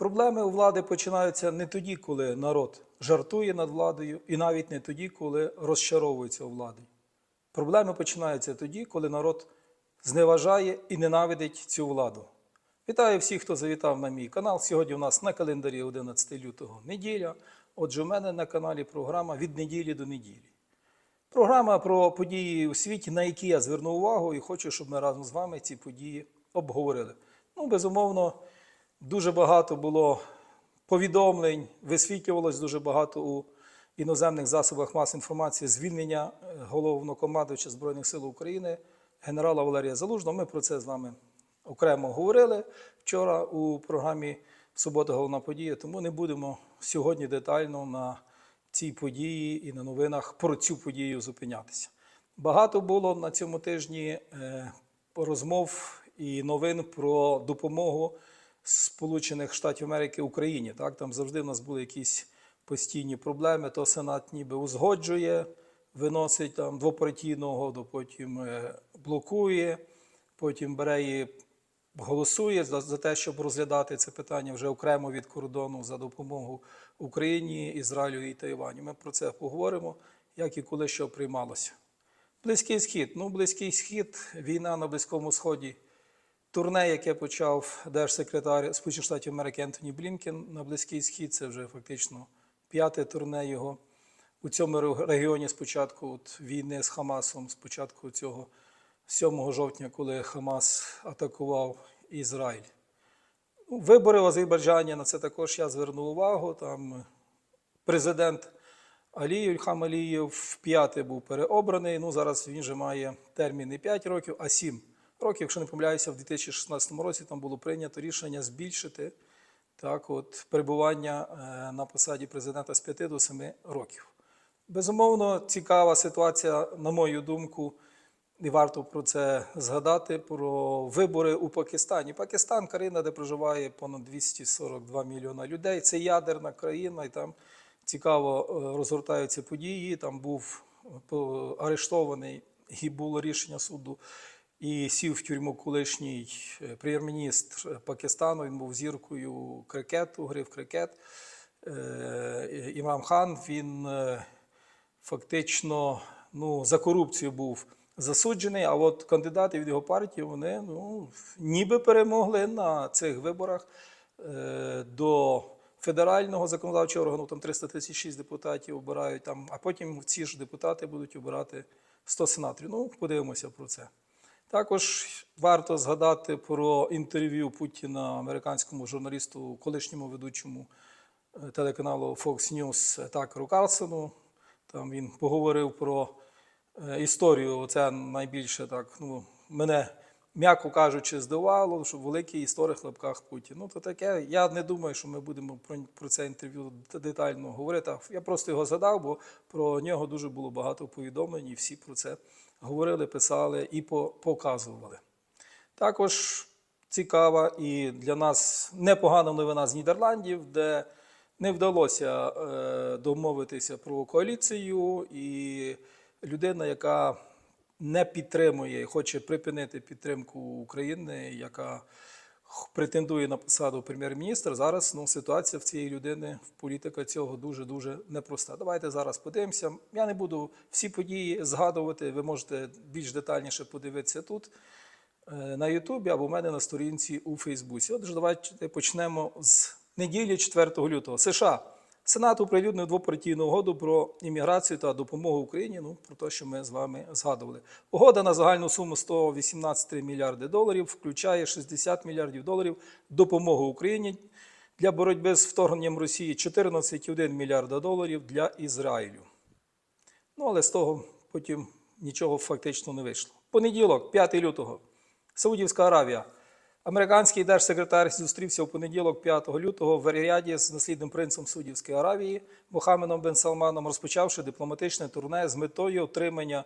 Проблеми у влади починаються не тоді, коли народ жартує над владою, і навіть не тоді, коли розчаровується у владі. Проблеми починаються тоді, коли народ зневажає і ненавидить цю владу. Вітаю всіх, хто завітав на мій канал. Сьогодні у нас на календарі 11 лютого неділя. Отже, у мене на каналі програма від неділі до неділі. Програма про події у світі, на які я звернув увагу, і хочу, щоб ми разом з вами ці події обговорили. Ну, безумовно, дуже багато було повідомлень, висвітлювалось дуже багато у іноземних засобах масової інформації звільнення е, головнокомандувача Збройних сил України генерала Валерія Залужного. Ми про це з вами окремо говорили вчора у програмі Субота головна подія, тому не будемо сьогодні детально на цій події і на новинах про цю подію зупинятися. Багато було на цьому тижні е, розмов і новин про допомогу Сполучених Штатів Америки Україні. Так, там завжди в нас були якісь постійні проблеми. То Сенат ніби узгоджує, виносить там двопартійну угоду, потім е, блокує, потім бере і голосує за, за те, щоб розглядати це питання вже окремо від кордону за допомогу Україні, Ізраїлю і Тайваню. Ми про це поговоримо, як і коли що приймалося. Близький схід. Ну, близький схід, війна на Близькому Сході. Турне, яке почав держсекретар Сполучених Штатів Америки Ентоні Блінкен на Близький Схід, це вже фактично п'яте турне його у цьому регіоні спочатку от, війни з Хамасом, спочатку цього 7 жовтня, коли Хамас атакував Ізраїль. Ну, Вибори в Азербайджані на це також я звернув увагу. Там президент Алієв, Ільхам Алієв в п'яте був переобраний. Ну, зараз він вже має термін не 5 років, а 7 років. Якщо не помиляюся, в 2016 році там було прийнято рішення збільшити так, от, перебування е, на посаді президента з 5 до 7 років. Безумовно, цікава ситуація, на мою думку, і варто про це згадати про вибори у Пакистані. Пакистан країна, де проживає понад 242 мільйона людей. Це ядерна країна, і там цікаво е, розгортаються події. Там був е, арештований і було рішення суду. І сів в тюрму колишній е, прем'єр-міністр Пакистану. Він був зіркою крикету, гри в крикет. Е, Імам Хан він е, фактично ну, за корупцію був засуджений. А от кандидати від його партії вони ну, ніби перемогли на цих виборах е, до федерального законодавчого органу. Там 336 депутатів обирають, там, а потім ці ж депутати будуть обирати 100 сенаторів. Ну, подивимося про це. Також варто згадати про інтерв'ю Путіна американському журналісту, колишньому ведучому е, телеканалу Fox News Такеру Карлсону. Там він поговорив про е, історію. Це найбільше так, ну, мене, м'яко кажучи, здивувало, що великий історик лапках Путін. Ну, то таке. Я не думаю, що ми будемо про, про це інтерв'ю детально говорити. Я просто його згадав, бо про нього дуже було багато повідомлень, і всі про це говорили, писали і по- показували. Також цікава і для нас непогана новина з Нідерландів, де не вдалося е, домовитися про коаліцію, і людина, яка не підтримує, і хоче припинити підтримку України, яка претендує на посаду прем'єр-міністра. Зараз ну, ситуація в цієї людини, в політика цього дуже-дуже непроста. Давайте зараз подивимося. Я не буду всі події згадувати, ви можете більш детальніше подивитися тут е, на Ютубі або в мене на сторінці у Фейсбуці. Отже, давайте почнемо з неділі 4 лютого. США. Сенат оприлюднив двопартійну угоду про імміграцію та допомогу Україні. Ну, про те, що ми з вами згадували. Угода на загальну суму 118 мільярди доларів включає 60 мільярдів доларів допомоги Україні для боротьби з вторгненням Росії, 14,1 мільярда доларів для Ізраїлю. Ну, але з того потім нічого фактично не вийшло. Понеділок, 5 лютого, Саудівська Аравія. Американський держсекретар зустрівся у понеділок, 5 лютого, в Ріаді з наслідним принцем Саудівської Аравії Мохамедом бен Салманом, розпочавши дипломатичне турне з метою отримання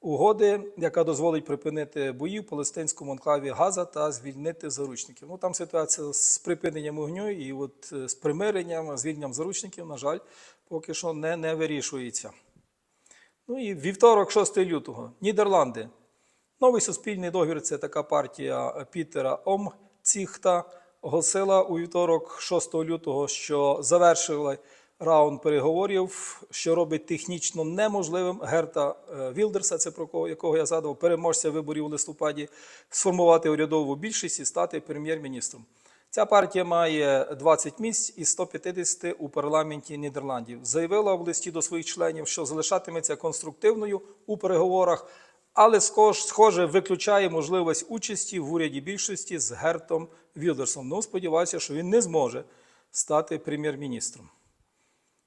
угоди, яка дозволить припинити бої в палестинському анклаві Газа та звільнити заручників. Ну там ситуація з припиненням вогню і от е, з примиренням, звільненням заручників, на жаль, поки що не, не вирішується. Ну і вівторок, 6 лютого, Нідерланди. Новий суспільний договір це така партія Пітера Омціхта оголосила у вівторок, 6 лютого, що завершили раунд переговорів, що робить технічно неможливим Герта е, Вілдерса, це про кого якого я згадував, переможця виборів у листопаді, сформувати урядову більшість і стати прем'єр-міністром. Ця партія має 20 місць із 150 у парламенті Нідерландів. Заявила в листі до своїх членів, що залишатиметься конструктивною у переговорах, але схоже виключає можливість участі в уряді більшості з Гертом Вілдерсом. Ну, сподіваюся, що він не зможе стати прем'єр-міністром.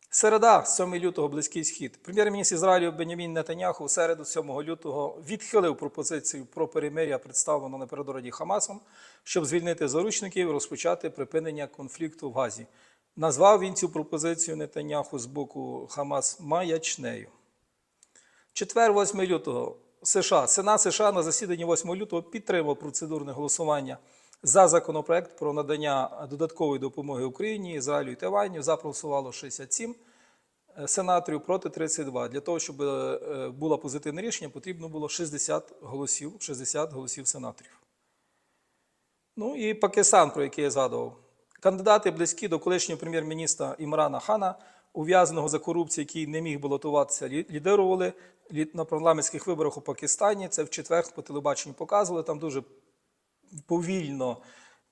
Середа, 7 лютого, Близький Схід. Прем'єр-міністр Ізраїлю Бенямін Нетаняху в середу 7 лютого відхилив пропозицію про перемир'я, представлену напередодні Хамасом, щоб звільнити заручників і розпочати припинення конфлікту в Газі. Назвав він цю пропозицію Нетаняху з боку Хамас маячнею. Четвер, 8 лютого, США. Сенат США на засіданні 8 лютого підтримав процедурне голосування за законопроект про надання додаткової допомоги Україні, Ізраїлю і Тайваню. За проголосувало 67 сенаторів проти 32. Для того, щоб е, було позитивне рішення, потрібно було 60 голосів, 60 голосів сенаторів. Ну і Пакистан, про який я згадував. Кандидати близькі до колишнього прем'єр-міністра Імрана Хана, ув'язаного за корупцію, який не міг балотуватися, лі- лідерували лі- на парламентських виборах у Пакистані. Це в четвер по телебаченню показували. Там дуже повільно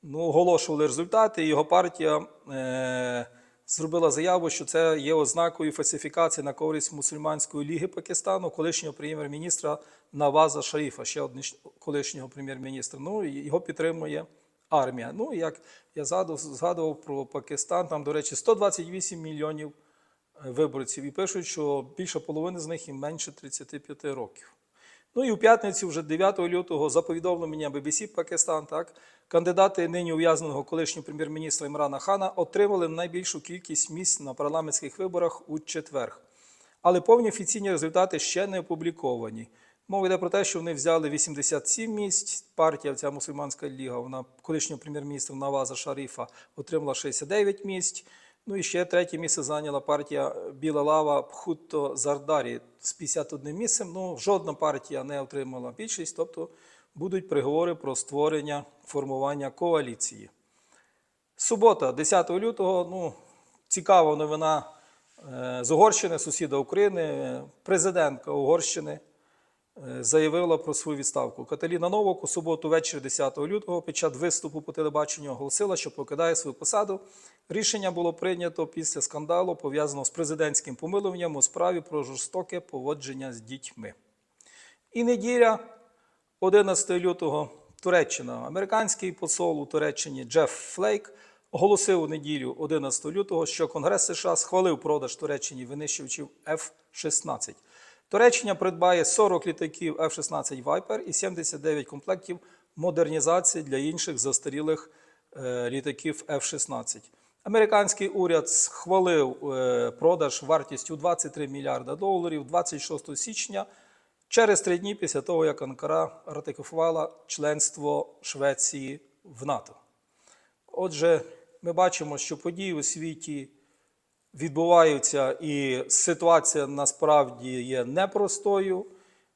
ну, оголошували результати. Його партія е, зробила заяву, що це є ознакою фальсифікації на користь мусульманської ліги Пакистану, колишнього прем'єр-міністра Наваза Шаріфа, ще одного колишнього прем'єр-міністра. Ну, його підтримує армія. Ну, як я згадував, про Пакистан, там, до речі, 128 мільйонів виборців. І пишуть, що більше половини з них і менше 35 років. Ну і у п'ятницю, вже 9 лютого, за повідомленням BBC Пакистан, так, кандидати нині ув'язненого колишнього прем'єр-міністра Імрана Хана отримали найбільшу кількість місць на парламентських виборах у четвер. Але повні офіційні результати ще не опубліковані. Мова йде про те, що вони взяли 87 місць. Партія, ця мусульманська ліга, вона колишнього прем'єр-міністра Наваза Шаріфа отримала 69 місць. Ну і ще третє місце зайняла партія Біла Лава Пхутто Зардарі з 51 місцем. Ну, жодна партія не отримала більшість, тобто будуть приговори про створення формування коаліції. Субота, 10 лютого, ну, цікава новина е, з Угорщини, сусіда України, президентка Угорщини заявила про свою відставку. Каталіна Новок у суботу ввечері 10 лютого під час виступу по телебаченню оголосила, що покидає свою посаду. Рішення було прийнято після скандалу, пов'язаного з президентським помилуванням у справі про жорстоке поводження з дітьми. І неділя, 11 лютого, Туреччина. Американський посол у Туреччині Джеф Флейк оголосив у неділю 11 лютого, що Конгрес США схвалив продаж Туреччині винищувачів F-16. Туреччина придбає 40 літаків F-16 Viper і 79 комплектів модернізації для інших застарілих е, літаків F-16. Американський уряд схвалив е, продаж вартістю 23 мільярда доларів 26 січня, через три дні після того, як Анкара ратифікувала членство Швеції в НАТО. Отже, ми бачимо, що події у світі відбуваються, і ситуація насправді є непростою.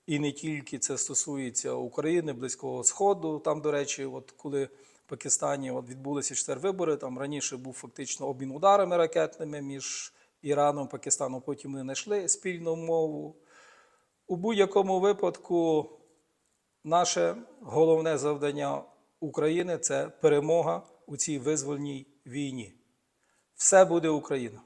І не тільки це стосується України, Близького Сходу. Там, до речі, от коли в Пакистані от відбулися чотири вибори, там раніше був фактично обмін ударами ракетними між Іраном і Пакистаном, потім вони знайшли спільну мову. У будь-якому випадку наше головне завдання України це перемога у цій визвольній війні. Все буде Україна.